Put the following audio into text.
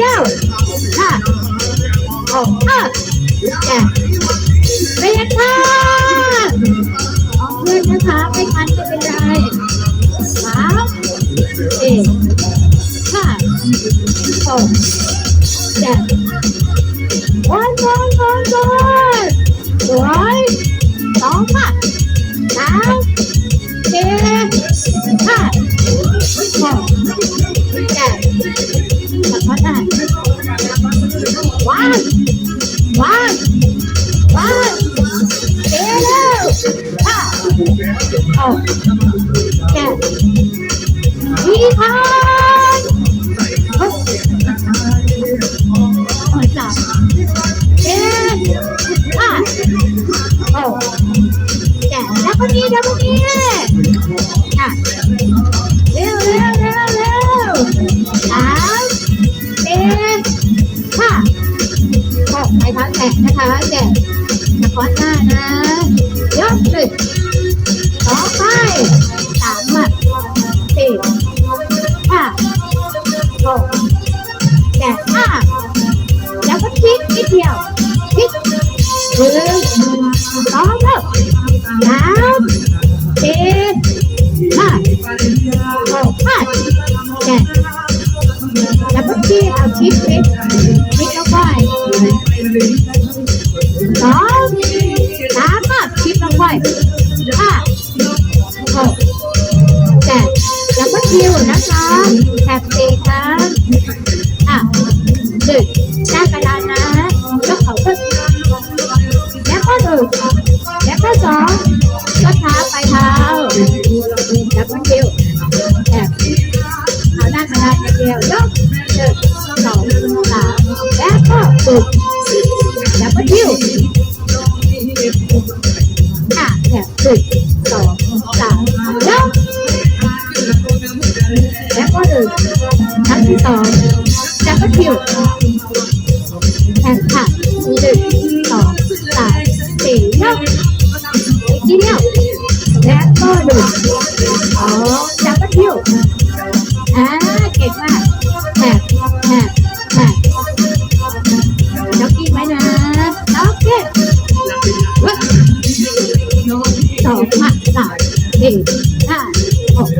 อีกนิดเดียวห้าหกห้าแปดเรียนค่ะออกเพื่อนนะคะไม่ทันไม่เป็นไรสามสี่ห้าหกเจ็ดวันวันวันวันสวยสองค่ะสาม วันวันวันเร็วห้าหกเจ็ดทีทานหกสามเจ็ดห้าหกเจ็ดแล้วก็นี้แล้วก็นี้อะ หกไปพักแตะนะคะแตะสะคอนหน้านะยกหนึ่งสองไปสามอะสี่ห้าหกเจ็ดห้าแล้วก็พลิกนิดเดียวพลิกหนึ่งสองแล้วสามสี่ห้าหกห้าเจ็ดแล้วก็พลิกเอาพลิกพลิก ห้าหกเจ็ดแล้วก็คิวนะคะแท็บสีครับอะหนึ่งหน้ากระดานนะยกเขาขึ้นแล้วก็หนึ่งแล้วก็สองก็เท้าไปเท้าแล้วก็คิวแท็บเอาหน้ากระดานางเดียวยกหนึ่งสองสามแล้วก็ฝึกแสองจับก็คิวแอนค่ะหนึ่งสองสามสี่ห้าะดีเนาะและก็หนึ่งสองจับก็คิวอ่าเก่งมากแหกแหกแหกด็อกกี้ไหมนะด็อกเก็ตสองสามสี่ห้าหก